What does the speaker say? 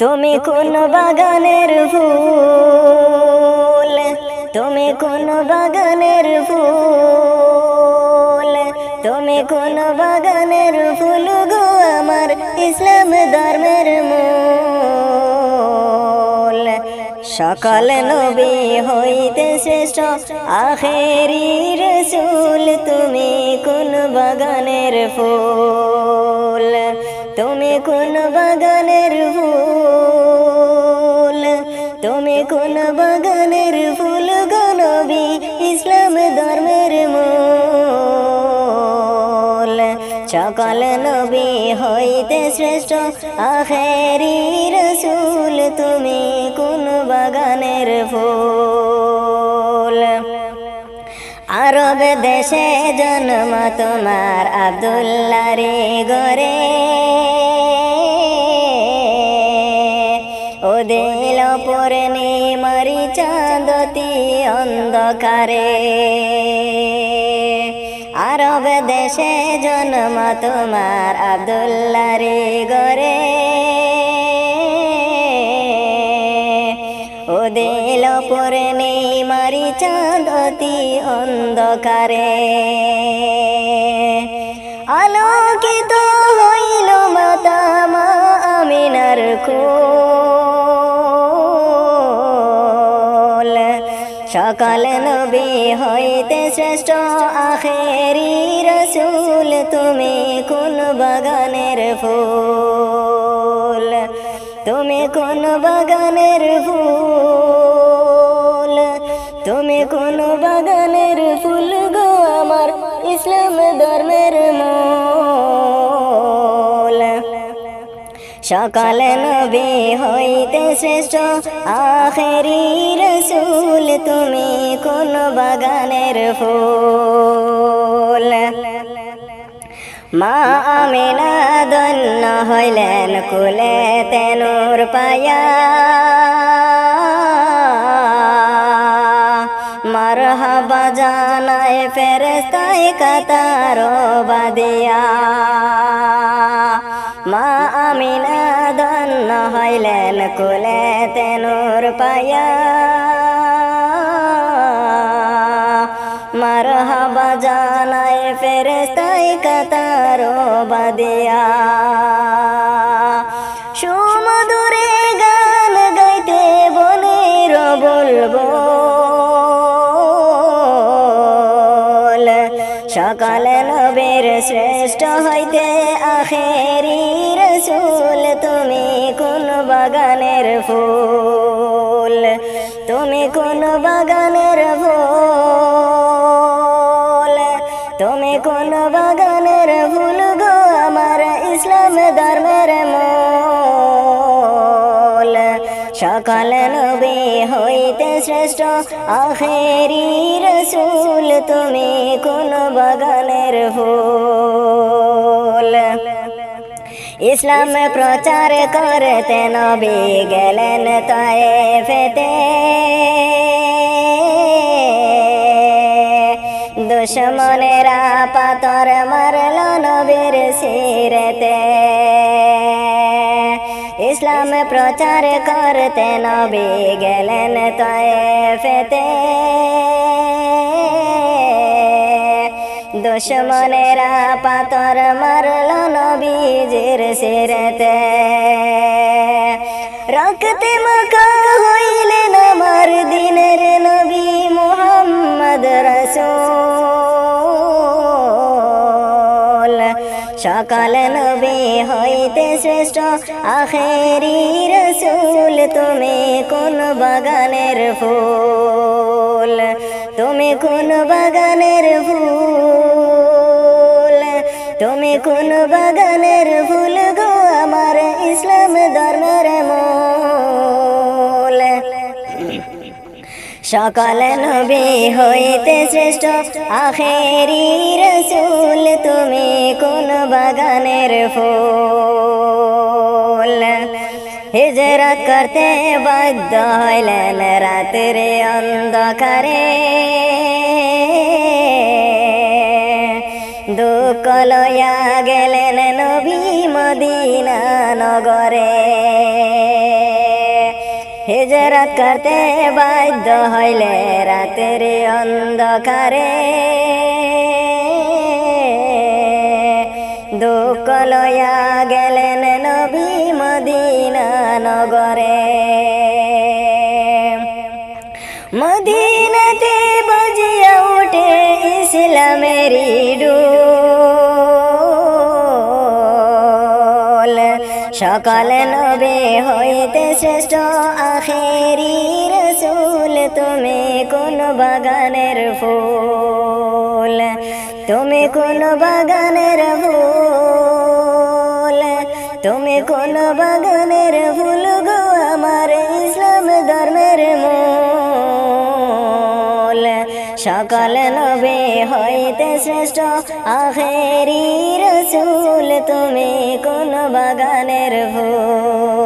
তুমি কোন বাগানের ফুল? তুমি কোন বাগানের ফুল? তুমি কোন বাগানের ফুল গো আমার ইসলাম ধর্মের মূল? সকাল নবী হইতে শ্রেষ্ঠ আখেরি রসুল। তুমি কোন বাগানের ফুল? তুমি কোন বাগানের বাগানের ফুল গনবী ইসলাম ধর্মের মূল। সকল নবী হইতে শ্রেষ্ঠ, আখেরি রসুল তুমি কোন বাগানের ফুল। আরব দেশে জন্ম তোমার আব্দুল্লা রে গরে অন্ধকারে। আরব দেশে জন্ম তোমার আব্দুল্লা রে গরে ও দিল পরে নেই মারি চাঁদতি অন্ধকারে। আলোকিত হইল মাতা মা আমিনার কোল সকাল নবী হইতে শ্রেষ্ঠ আখেরি রসুল, তুমি কোন বাগানের ফুল? তুমি কোন বাগানের ফুল? তুমি কোন বাগানের ফুল গো আমার ইসলাম ধর্মের মূল? সকাল নবী হইতে শ্রেষ্ঠ। আখেরি রসুল তুমি কোন বাগানের ফুল। মা আমিনা দন্য হইলেন কুলে তেনুর পায়া। মারহাবা জানায় ফেরেস্তায় কাতার বাদিয়া। মা আমিনা দন্য হইলেন কুলে তেনুর পায়া। মারহাবা জানায় ফেরেস্তায় কাতার বাদিয়া। সুমধুরে গান গাইতে বনের বলব সকাল নবীর শ্রেষ্ঠ হইতে আখেরি বাগানের ফুল। তুমি কোন বাগানের ফুল? তুমি কোন বাগানের ফুল গো আমার ইসলাম ধর্মের মূল। সকাল নবী হইতে শ্রেষ্ঠ, আখেরি রসুল। তুমি কোন বাগানের ফুল? ইসলাম প্রচার করতে নবী গেলেন তয়ে ফেতে। দুশ্মনেরা পাতর মারল নবীর সিরেতে। ইসলাম প্রচার করতে নবী গেলেন তয়ে ফেতে। দুশ্মনেরা পাতর মারল নবীজির সিরেতে। রক্তে মাখা হইলেন আমার দিনের নবী মোহাম্মদ রসুল। সকাল নবী হইতে শ্রেষ্ঠ আখেরি রসুল। তুমি কোন বাগানের ফুল? তুমি কোন বাগানের ফুল? তুমি কোন বাগানের ফুল গো, আমার ইসলাম ধর্মের মূল। সকাল নবী হইতে শ্রেষ্ঠ, আখেরি রসুল, তুমি কোন বাগানের ফুল। হিজরত করতে বাধ্য হইলেন, রাত্রে অন্ধকারে। দুঃখ লয়া গেলেন নবী মদিনা নগরে। হিজরাত করতে বাধ্য হইলে রাতের অন্ধকারে। দুঃখ লয়া গেলেন নবী মদিনা নগরে। মদিনাতে বাজিয়া উঠে ইসলামেরই ডোল সকল নবে হইতে শ্রেষ্ঠ আখেরি রসুল। তুমি কোন বাগানের ফুল, তুমি কোন বাগানের ফুল, তুমি কোন বাগানের ফুল সকাল নবে হইতে শ্রেষ্ঠ আখেরি রসুল তুমি কোন বাগানের ফুল